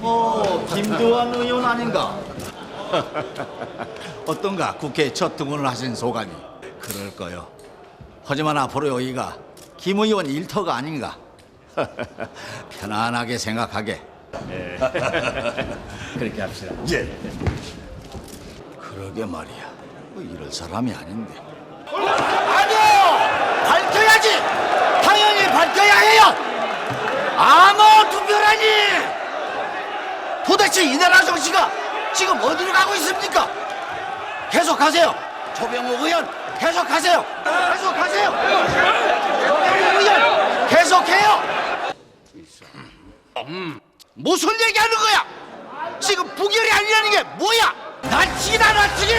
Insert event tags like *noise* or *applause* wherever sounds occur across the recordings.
어, 김두한 의원 아닌가? *laughs* 어떤가 국회 첫 등원을 하신 소감이? 그럴 거요. 하지만 앞으로 여기가 김 의원 일터가 아닌가? *laughs* 편안하게 생각하게. *laughs* 그렇게 합시다. 예. 그러게 말이야. 뭐 이럴 사람이 아닌데. 아니요! 밝혀야지! 당연히 밝혀야 해요! 암호 투표라니! 도대체 이 나라 정치가 지금 어디로 가고 있습니까? 계속하세요! 조병욱 의원, 계속하세요! 계속하세요! 조병욱 의원, 계속해요! 무슨 얘기하는 거야? 지금 부결이 아니라는 게 뭐야? 난치기다 난치기!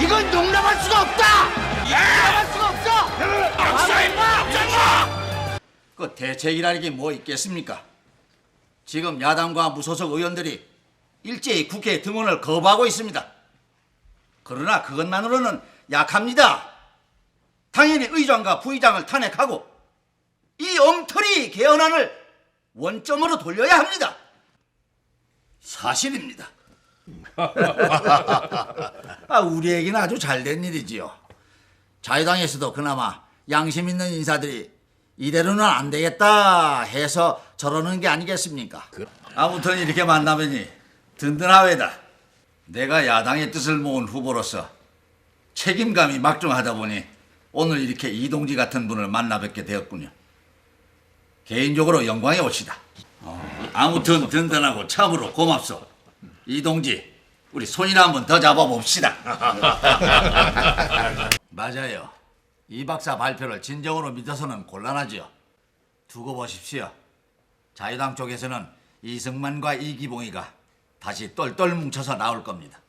이건 용납할 수가 없다! 용납할 수가 없어! 악사 임마! 악사 그 대책이라는 게 뭐 있겠습니까? 지금 야당과 무소속 의원들이 일제히 국회 등원을 거부하고 있습니다. 그러나 그것만으로는 약합니다. 당연히 의장과 부의장을 탄핵하고 이 엉터리 개헌안을 원점으로 돌려야 합니다. 사실입니다. *laughs* 아, 우리에게는 아주 잘된 일이지요. 자유당에서도 그나마 양심 있는 인사들이 이대로는 안 되겠다 해서 저러는 게 아니겠습니까? 아무튼 이렇게 만나면이 든든하외다. 내가 야당의 뜻을 모은 후보로서 책임감이 막중하다 보니 오늘 이렇게 이동지 같은 분을 만나 뵙게 되었군요. 개인적으로 영광이 옵시다. 어, 아무튼 든든하고 참으로 고맙소. 이동지, 우리 손이나 한번 더 잡아봅시다. *laughs* 맞아요. 이 박사 발표를 진정으로 믿어서는 곤란하지요. 두고 보십시오. 자유당 쪽에서는 이승만과 이기봉이가 다시 똘똘 뭉쳐서 나올 겁니다.